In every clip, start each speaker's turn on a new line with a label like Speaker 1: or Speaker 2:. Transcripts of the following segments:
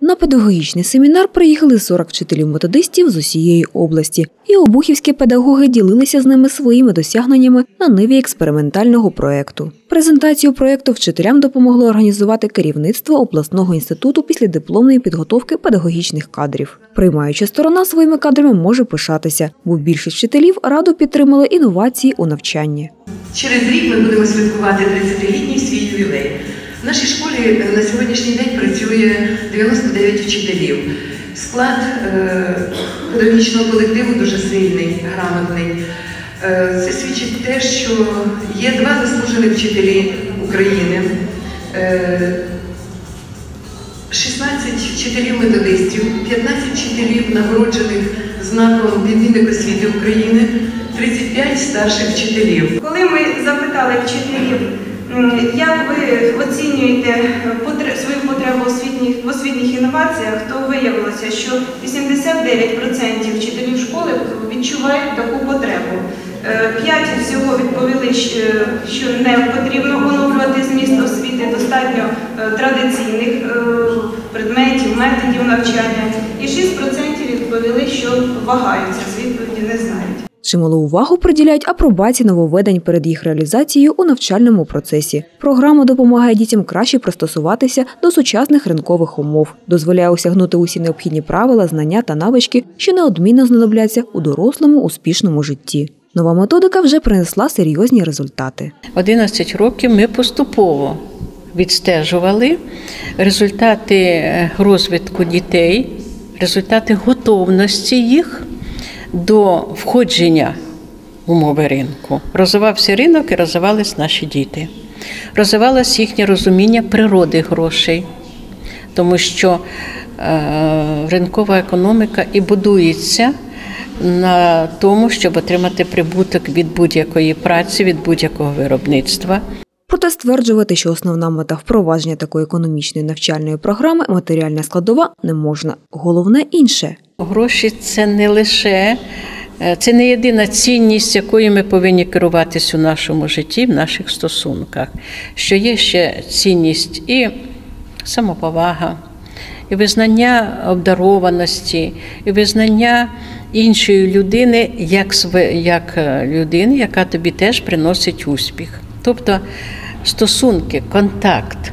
Speaker 1: На педагогічний семінар приїхали 40 вчителів-методистів з усієї області, і обухівські педагоги ділилися з ними своїми досягненнями на ниві експериментального проекту. Презентацію проекту вчителям допомогло організувати керівництво обласного інституту післядипломної підготовки педагогічних кадрів. Приймаюча сторона своїми кадрами може пишатися, бо більшість вчителів радо підтримали інновації у навчанні.
Speaker 2: Через рік ми будемо святкувати 30-літній свій ювілей. В нашій школі на сьогоднішній день працює 99 вчителів. Склад е, педагогічного колективу дуже сильний, грамотний. Е, Це свідчить те, що є два заслужені вчителі України, е, 16 вчителів-методистів, 15 вчителів, нагороджених знаком відмінник освіти України, 35 старших вчителів.
Speaker 3: Коли ми запитали вчителів, як ви оцінюєте свою потребу в освітніх, інноваціях, то виявилося, що 89% вчителів школи відчувають таку потребу. Е, П'ять всього відповіли, е, що не потрібно оновлювати зміст освіти, достатньо е, традиційних предметів, методів навчання. І 6% відповіли, що вагаються з відповіді не знають.
Speaker 1: Чималу увагу приділяють апробації нововведень перед їх реалізацією у навчальному процесі. Програма допомагає дітям краще пристосуватися до сучасних ринкових умов, дозволяє осягнути усі необхідні правила, знання та навички, що неодмінно знадобляться у дорослому успішному житті. Нова методика вже принесла серйозні результати.
Speaker 4: 11 років ми поступово відстежували результати е, розвитку дітей, результати готовності їх до входження умови ринку. Розвивався ринок і розвивались наші діти. Розвивалось їхнє розуміння природи грошей, тому що е, ринкова економіка і будується на тому, щоб отримати прибуток від будь-якої праці, від будь-якого виробництва.
Speaker 1: Проте стверджувати, що основна мета впровадження такої економічної навчальної програми матеріальна складова не можна. Головне інше.
Speaker 4: Гроші це не лише е, це не єдина цінність, якою ми повинні керуватись у нашому житті, в наших стосунках. Що є ще цінність і самоповага, і визнання обдарованості, і визнання іншої людини як, як е, людини, яка тобі теж приносить успіх. Тобто стосунки, контакт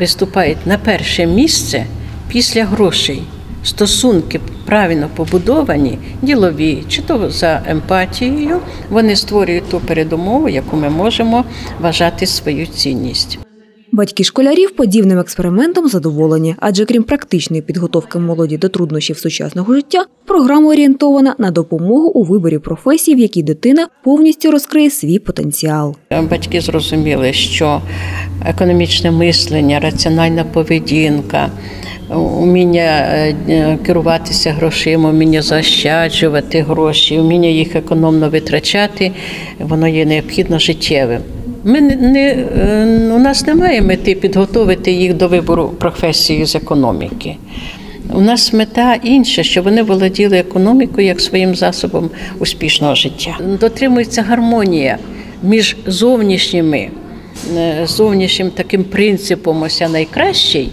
Speaker 4: виступають на перше місце після грошей. Стосунки правильно побудовані, ділові, чи то за емпатією, вони створюють ту передумову, яку ми можемо вважати свою цінність.
Speaker 1: Батьки школярів подібним експериментом задоволені, адже крім практичної підготовки молоді до труднощів сучасного життя, програма орієнтована на допомогу у виборі професії, в якій дитина повністю розкриє свій потенціал.
Speaker 4: Батьки зрозуміли, що економічне мислення, раціональна поведінка, уміння е, керуватися грошима, уміння заощаджувати гроші, уміння їх економно витрачати, воно є необхідно життєвим. Ми не, не е, у нас немає мети підготовити їх до вибору професії з економіки. У нас мета інша, щоб вони володіли економікою як своїм засобом успішного життя. Дотримується гармонія між зовнішніми, е, зовнішнім таким принципом, ось я найкращий,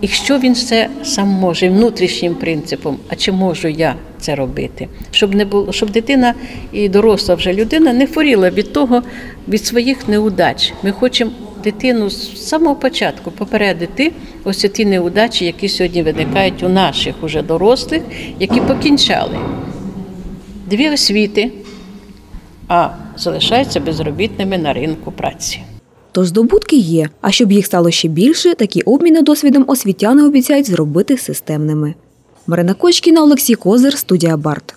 Speaker 4: і що він це сам може, внутрішнім принципом, а чи можу я це робити? Щоб не було, щоб дитина і доросла вже людина не хворіла від того, від своїх неудач. Ми хочемо дитину з самого початку попередити ось ті неудачі, які сьогодні виникають у наших уже дорослих, які покінчали дві освіти, а залишаються безробітними на ринку праці.
Speaker 1: Тож здобутки є. А щоб їх стало ще більше, такі обміни досвідом освітяни обіцяють зробити системними. Марина Кочкіна, Олексій Козир, студія Барт.